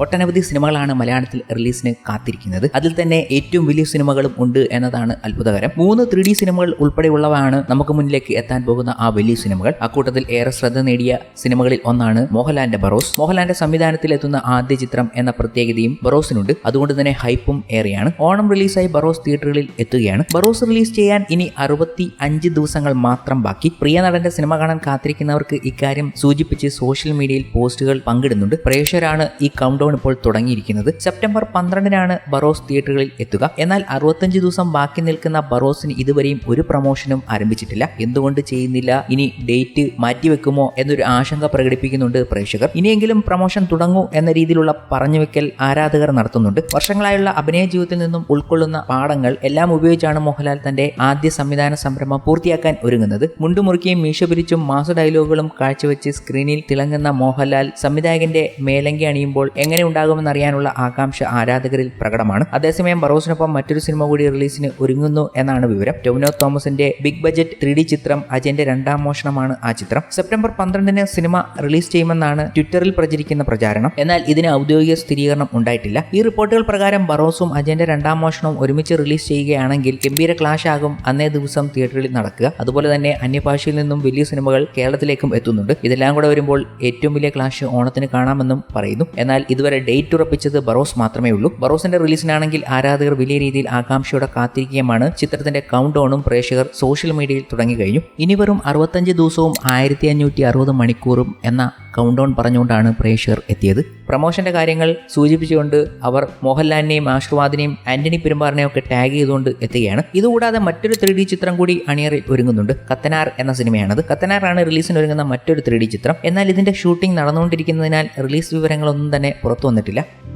ഒട്ടനവധി സിനിമകളാണ് മലയാളത്തിൽ റിലീസിന് കാത്തിരിക്കുന്നത്. അതിൽ തന്നെ ഏറ്റവും വലിയ സിനിമകളും ഉണ്ട് എന്നതാണ് അത്ഭുതകരം. മൂന്ന് ത്രീ ഡി സിനിമകൾ ഉൾപ്പെടെയുള്ളവയാണ് നമുക്ക് മുന്നിലേക്ക് എത്താൻ പോകുന്ന ആ വലിയ സിനിമകൾ. അക്കൂട്ടത്തിൽ ഏറെ ശ്രദ്ധ നേടിയ സിനിമകളിൽ ഒന്നാണ് മോഹൻലാലിന്റെ ബറോസ്. മോഹൻലാലിന്റെ സംവിധാനത്തിൽ എത്തുന്ന ആദ്യ ചിത്രം എന്ന പ്രത്യേകതയും ബറോസിനുണ്ട്. അതുകൊണ്ട് തന്നെ ഹൈപ്പും ഏറെയാണ്. ഓണം റിലീസായി ബറോസ് തിയേറ്ററുകളിൽ എത്തുകയാണ്. ബറോസ് റിലീസ് ചെയ്യാൻ ഇനി അറുപത്തി അഞ്ച് ദിവസങ്ങൾ മാത്രം ബാക്കി. പ്രിയ നടന്റെ സിനിമ കാണാൻ കാത്തിരിക്കുന്നവർക്ക് ഇക്കാര്യം സൂചിപ്പിച്ച് സോഷ്യൽ മീഡിയയിൽ പോസ്റ്റുകൾ പങ്കിടുന്നുണ്ട്. പ്രേക്ഷകരാണ് ഈ കൗണ്ട് ഇപ്പോൾ തുടങ്ങിയിരിക്കുന്നത് സെപ്റ്റംബർ പന്ത്രണ്ടിനാണ് ബറോസ് തിയേറ്ററുകളിൽ എത്തുക. എന്നാൽ അറുപത്തഞ്ച് ദിവസം ബാക്കി നിൽക്കുന്ന ബറോസിന് ഇതുവരെയും ഒരു പ്രമോഷനും ആരംഭിച്ചിട്ടില്ല. എന്തുകൊണ്ട് ചെയ്യുന്നില്ല? ഇനി ഡേറ്റ് മാറ്റിവെക്കുമോ എന്നൊരു ആശങ്ക പ്രകടിപ്പിക്കുന്നുണ്ട് പ്രേക്ഷകർ. ഇനിയെങ്കിലും പ്രമോഷൻ തുടങ്ങൂ എന്ന രീതിയിലുള്ള പറഞ്ഞുവെക്കൽ ആരാധകർ നടത്തുന്നുണ്ട്. വർഷങ്ങളായുള്ള അഭിനയ ജീവിതത്തിൽ നിന്നും ഉൾക്കൊള്ളുന്ന പാഠങ്ങൾ എല്ലാം ഉപയോഗിച്ചാണ് മോഹൻലാൽ തന്റെ ആദ്യ സംവിധാന സംരംഭം പൂർത്തിയാക്കാൻ ഒരുങ്ങുന്നത്. മുണ്ടുമുറുക്കിയും മീശ പിരിച്ചും മാസ ഡയലോഗുകളും കാഴ്ചവെച്ച് സ്ക്രീനിൽ തിളങ്ങുന്ന മോഹൻലാൽ സംവിധായകന്റെ മേലങ്കി അണിയുമ്പോൾ എങ്ങനെ ഉണ്ടാകുമെന്ന് അറിയാനുള്ള ആകാംക്ഷ ആരാധകരിൽ പ്രകടമാണ്. അതേസമയം ബറോസിനൊപ്പം മറ്റൊരു സിനിമ കൂടി റിലീസിന് ഒരുങ്ങുന്നു എന്നാണ് വിവരം. ടൊവിനോ തോമസിന്റെ ബിഗ് ബജറ്റ് ത്രീ ചിത്രം അജയന്റെ രണ്ടാം മോഷണമാണ് ആ ചിത്രം. സെപ്റ്റംബർ പന്ത്രണ്ടിന് സിനിമ റിലീസ് ചെയ്യുമെന്നാണ് ട്വിറ്ററിൽ പ്രചരിക്കുന്ന പ്രചാരണം. എന്നാൽ ഇതിന് ഔദ്യോഗിക സ്ഥിരീകരണം ഉണ്ടായിട്ടില്ല. ഈ റിപ്പോർട്ടുകൾ പ്രകാരം ബറോസും അജയന്റെ രണ്ടാം മോഷണവും ഒരുമിച്ച് റിലീസ് ചെയ്യുകയാണെങ്കിൽ ഗംഭീര ക്ലാഷ് ആകും അന്നേ ദിവസം തിയേറ്ററിൽ നടക്കുക. അതുപോലെ തന്നെ അന്യഭാഷയിൽ നിന്നും വലിയ സിനിമകൾ കേരളത്തിലേക്കും എത്തുന്നുണ്ട്. ഇതെല്ലാം കൂടെ വരുമ്പോൾ ഏറ്റവും വലിയ ക്ലാഷ് ഓണത്തിന് കാണാമെന്നും പറയുന്നു. എന്നാൽ ഇതുവരെ ഡേറ്റ് ഉറപ്പിച്ചത് ബറോസ് മാത്രമേ ഉള്ളൂ. ബറോസിന്റെ റിലീസിനാണെങ്കിൽ ആരാധകർ വലിയ രീതിയിൽ ആകാംക്ഷയോടെ കാത്തിരിക്കുകയുമാണ്. ചിത്രത്തിന്റെ കൗണ്ട് ഡൗണും പ്രേക്ഷകർ സോഷ്യൽ മീഡിയയിൽ തുടങ്ങി കഴിഞ്ഞു ഇനി വെറും അറുപത്തഞ്ച് ദിവസവും ആയിരത്തി അഞ്ഞൂറ്റി അറുപത് മണിക്കൂറും എന്ന കൗണ്ട് ഡൗൺ പറഞ്ഞുകൊണ്ടാണ് പ്രേക്ഷകർ എത്തിയത്. പ്രൊമോഷന്റെ കാര്യങ്ങൾ സൂചിപ്പിച്ചുകൊണ്ട് അവർ മോഹൻലാലിനെയും ആശീർവാദിനെയും ആന്റണി പെരുമ്പാറിനെയും ഒക്കെ ടാഗ് ചെയ്തുകൊണ്ട് എത്തുകയാണ്. ഇതുകൂടാതെ മറ്റൊരു ത്രീ ഡി ചിത്രം കൂടി അണിയറിൽ ഒരുങ്ങുന്നുണ്ട്. കത്തനാർ എന്ന സിനിമയാണത്. കത്തനാറാണ് റിലീസിന് ഒരുങ്ങുന്ന മറ്റൊരു ത്രീ ഡി ചിത്രം. എന്നാൽ ഇതിന്റെ ഷൂട്ടിംഗ് നടന്നുകൊണ്ടിരിക്കുന്നതിനാൽ റിലീസ് വിവരങ്ങളൊന്നും തന്നെ പുറത്തു വന്നിട്ടില്ല.